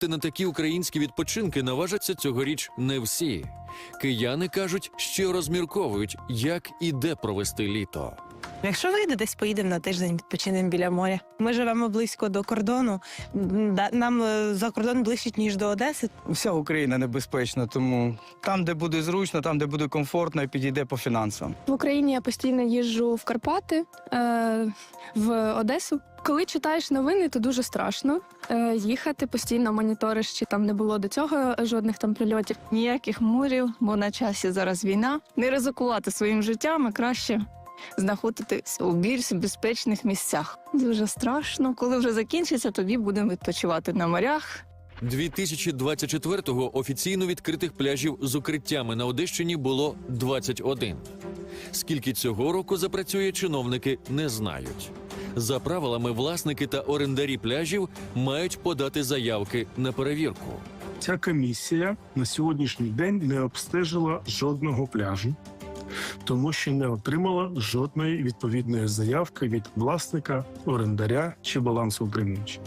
Та на такі українські відпочинки наважаться цьогоріч не всі. Кияни кажуть, що розмірковують, як і де провести літо. Якщо вийде, десь поїдемо на тиждень, відпочинемо біля моря. Ми живемо близько до кордону. Да- Нам е, за кордон ближче, ніж до Одеси. Вся Україна небезпечна, тому там, де буде зручно, там, де буде комфортно, і підійде по фінансам. В Україні я постійно їжджу в Карпати, е, в Одесу. Коли читаєш новини, то дуже страшно е, їхати постійно моніториш, чи там не було до цього жодних там прильотів. ніяких мурів, бо на часі зараз війна. Не ризикувати своїм життям, а краще знаходитися у більш безпечних місцях. Дуже страшно. Коли вже закінчиться, тоді будемо відпочивати на морях. 2024-го офіційно відкритих пляжів з укриттями на Одещині було 21. Скільки цього року запрацює, чиновники не знають. За правилами, власники та орендарі пляжів мають подати заявки на перевірку. Ця комісія на сьогоднішній день не обстежила жодного пляжу, тому що не отримала жодної відповідної заявки від власника, орендаря чи балансоутримувача.